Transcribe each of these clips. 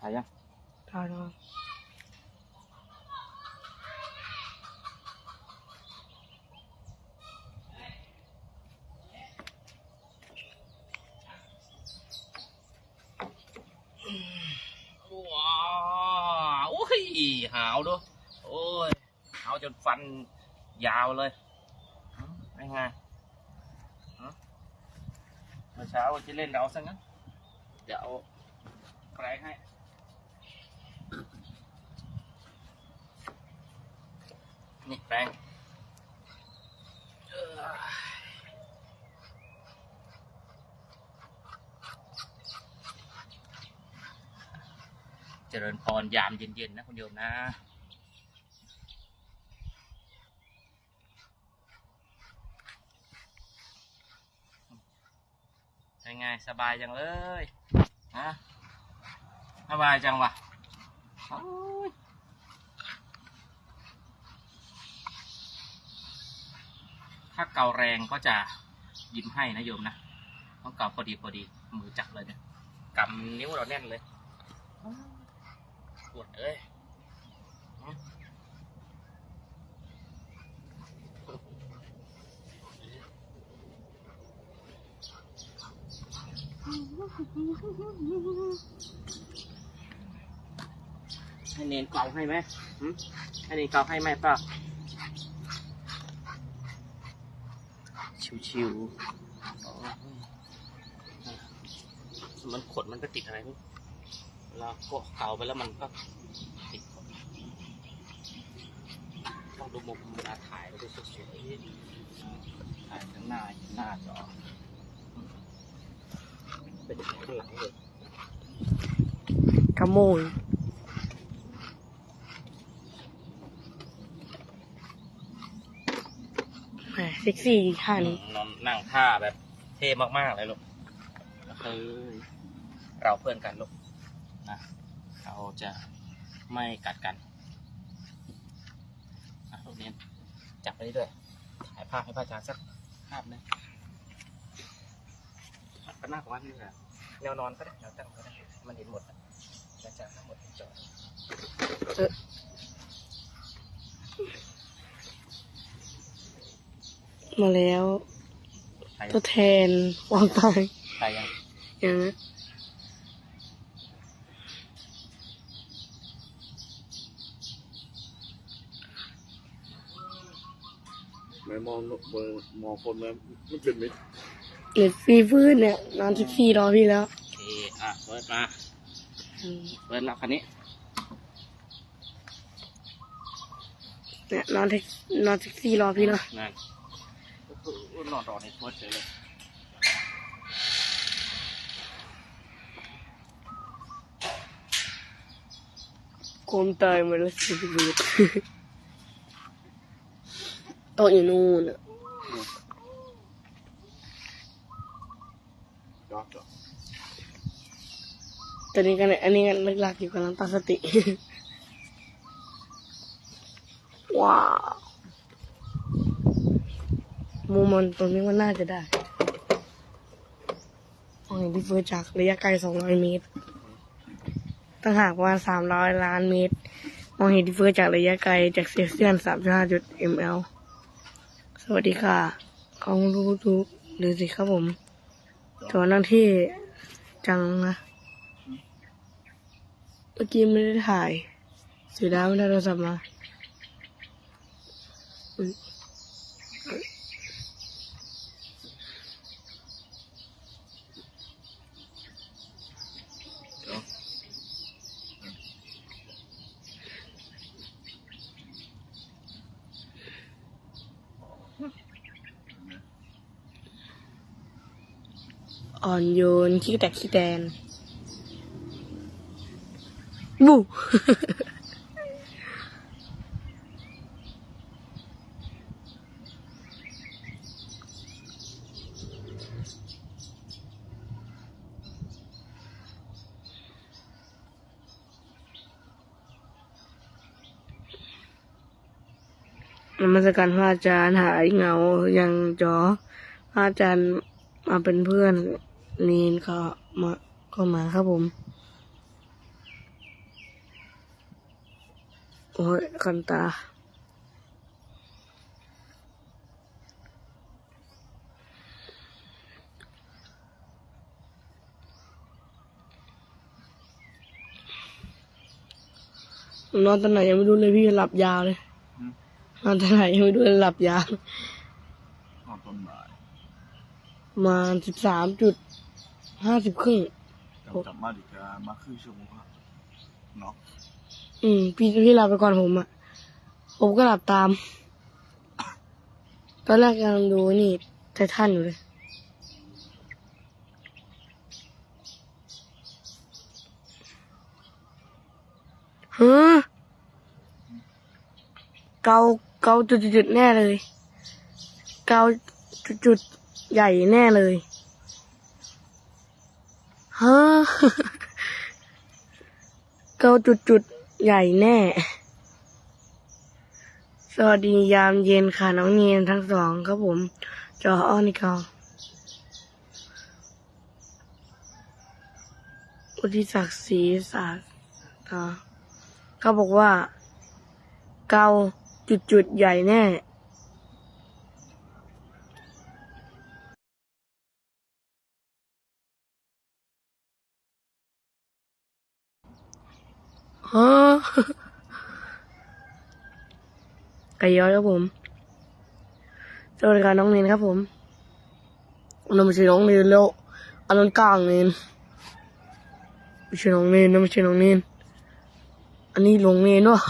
ถ่ายยังถ่ายแล้วว้าวโอ้ยหาวดูโอ้ยหาว นี่แปรงเจริญพรยามเย็นๆนะคุณโยมนะเป็นไงสบายจังเลย ฮะ สบายจังวะโอ้ย ถ้าเกาแรงก็จะยิ้มให้นะโยมนะต้องเกาพอดีพอดีมือจับเลยเนี่ยกำนิ้วเราแน่นเลยปวดเอ้ยให้เนนเกาให้ไหมให้เนนเกาให้ไหมปล่า ชิวๆมันขนมันก็ติดอะไรไม่รู้เวลาก็เกาไปแล้วมันก็ติดต้องดูมุมเวลาถ่ายแล้วดูสวยๆถ่ายข้งหน้าหน้าจอเป็นข้างหลังเลยขโมยแหม เซ็กซี่อีกท่านี้นอนนั่งท่าแบบเท่มากๆเลยลูกเฮ้ยเราเพื่อนกันลูกนะเราจะไม่กัดกันนะลูกเนี้ยจับไปด้วยถ่ายภาพให้พระอาจารย์สักภาพหนึงก็น่าของว่านี่แหละแนวนอนก็ได้แนวตั้งก็ได้มันเห็นหมดอะแล้วจะทั้งหมดเห็นจอ มาแล้วถ่ายตัวแทนวางไปถ่ายยังอย่างนั้นไม่มองเบอร์มองคนแล้วไม่เป็นมิตรเน็ตฟรีฟื้นเนี่ยนอนเซ็กซี่รอพี่แล้วโอเคอะเปิดมาอืมเปิดรับคันนี้เนี่ยนอนเซ็กนอนเซ็กซี่รอพี่แล้วนั่นนอนรอในโพสเลยโคมเตยเหมือนรถสีบูดโต๊ะ อยู่นู่นอะยอดจ้ะตอนนี้กัน เนี่ยอันนี้กันเลิกลักอยู่กำลังตั้งสติว้าวมุมมันตรงนี้มันน่าจะได้มองเห็นที่เฟิร์จากระยะไกล200เมตรตั้งหากว่า300ล้านเมตร มองเห็นที่เฟิร์จากระยะไกลจากเซลเซียน35จุด ml สวัสดีค่ะ ของรู้ดูดูสิครับผมตัวหน้าที่จังนะ เมื่อกี้ไม่ได้ถ่ายสีดาไม่ได้โทรศัพท์มา อ่อนโยนขี้แตกขี้แตนบูนมัสการพระอาจารย์หายเหงายังจอพระอาจารย์มาเป็นเพื่อน นีนก็มาก็มาครับผม โอ้ยคันตา นอนตอนไหนยังไม่รู้เลยพี่หลับยาวเลยอืมนอนตอนไหนยังไม่รู้เลยหลับยาวตอนต้นบ่ายประมาสิบสามจุด ห้าสิบครึ่ง กลับกลับมาดีกามาครึ่งชั่วโมงครับเนาะอืม พี่พี่หลับไปก่อนผมอะผมก็หลับตาม ตอนแรกกำลังดูนี่ไททันอยู่เลย ฮะ เกาเกาจุดๆๆแน่เลย เกาจุดๆใหญ่แน่เลย ฮะเกาจุดๆใหญ่แน่ สวัสดียามเย็นค่ะ น้องเนียนทั้งสองครับผม จออ้อนิกาอุทิศักดิ์ศรีศาสตร์อ่าเขาบอกว่า เกาจุดๆใหญ่แน่ ฮะไก่ย้อยครับผมสวัสดีครับน้องเนนครับผมนนั้นไม่ใช่น้องเนนแล้วอันนั้นกลางเนนไม่ใช่น้องเนนนะไม่ใช่น้องเนนอันนี้หลงเนนวะ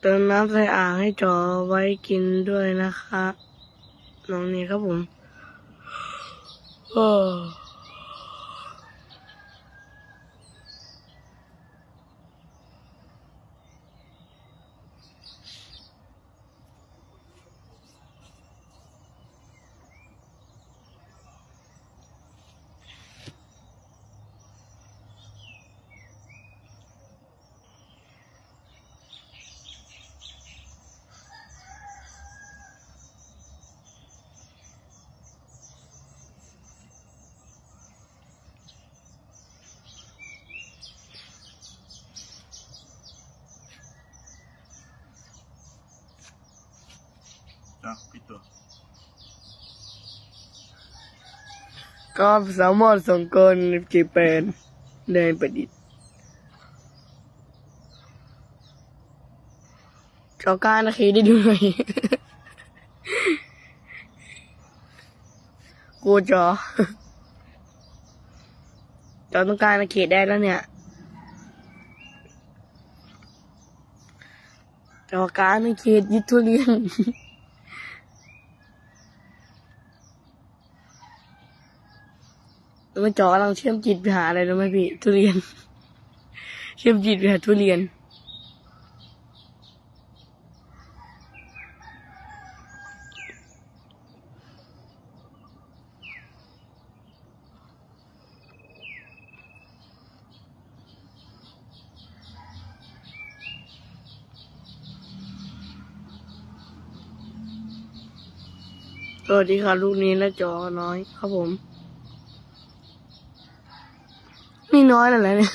เติมน้ำใส่อ่างให้จอไว้กินด้วยนะคะ น้องนี่ครับผม โออจ้ะพี่ตัว ก็สามารถส่งคนจีเป็นในประดิษฐ์จอ การนาทีได้ดูหน่อยกูจอจอต้องการนาเขตได้แล้วเนี่ยจอการนาเขตยึดทุเรียน แล้ว มันจอกำลังเชื่อมจิตไปหาอะไรรู้ไหมพี่ ทุเรียน เชื่อมจิตไปหาทุเรียน สวัสดีค่ะลูกนี้และจอน้อย ครับผม น้อยแล้วเหรเนี่ย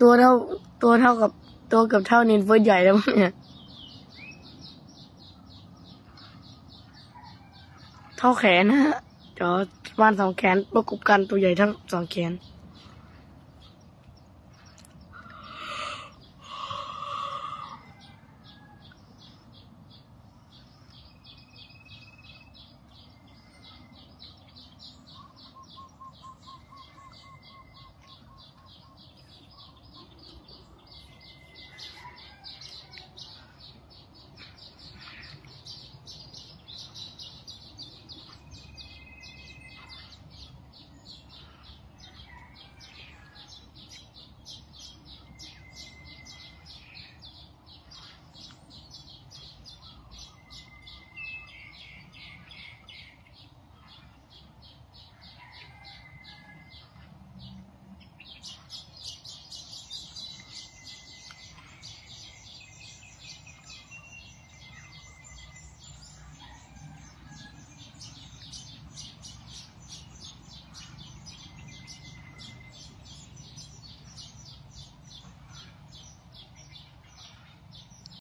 ตัวเท่าตัวเท่ากับตัวกับเท่าเนนเฟิร์สใหญ่แล้วมั้งเนี่ยเท่าแขนนะฮะจอบ้านสองแขนประกบกันตัวใหญ่ทั้งสองแขน